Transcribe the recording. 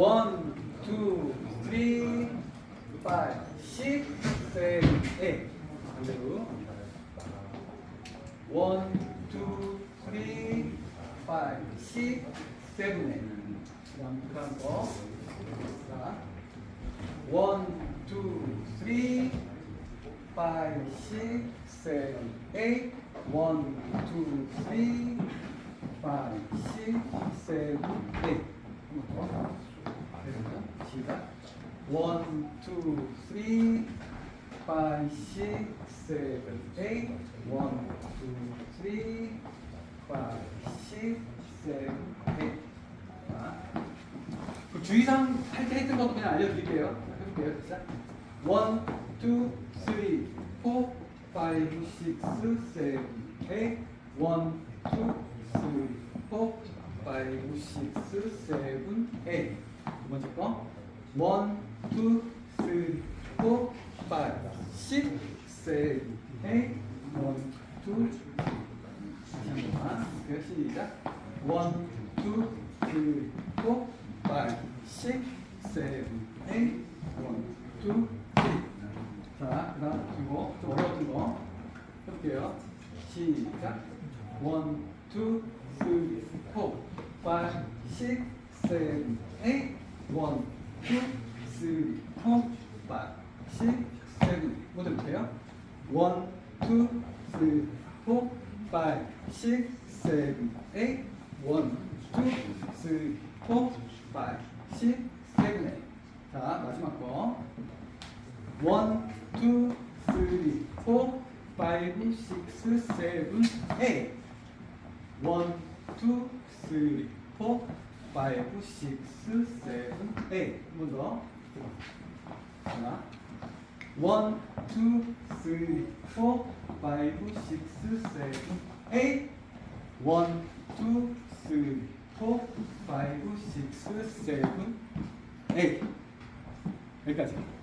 One, two, three, five, six, seven, eight. 반대로. One, two, three, five, six, seven, eight. 그다음 그 다음 거. 자, one, two, three, five, six, seven, eight. One, two, three, five, six, seven, eight. 됐습니다. 시작. One, two, three, five, six, seven, eight. One, two, three, five, six, seven, eight. 자, 그 주의사항 할 때 했던 것도 그냥 알려드릴게요. 자, 해볼게요. 자, one, two, three, four, five, six, seven, eight. One, two, three, four, five, six, seven, eight. 두 번째 거. 1, 2, 3, 4, 5, 6, 7, 8, 1, 2, 다시 한 번만. 그 시작. 1, 2, 3, 4, 5, 6, 7, 8, 1, 2, 3. 자, 그 다음 그리고 좀 어려웠던 거 해볼게요. 시작. 1, 2, 3, 4, 5, 6, 7, 8, 원, 투, 쓰리, 포, 파, 식, 세븐. 뭐 모두 돼요? 원, 투, 쓰리, 포, 파, 식, 세븐, 에잇. 원, 투, 쓰리, 포, 파, 식, 세븐, 에잇. 자, 마지막 거. 원, 투, 쓰리, 포, 파, 식, 세븐, 에잇. 원, 투, 쓰리, 포, 5, 6, 7, 8. 먼저 하나. 1, 2, 3, 4, 5, 6, 7, 8. 1, 2, 3, 4, 5, 6, 7, 8. 여기까지.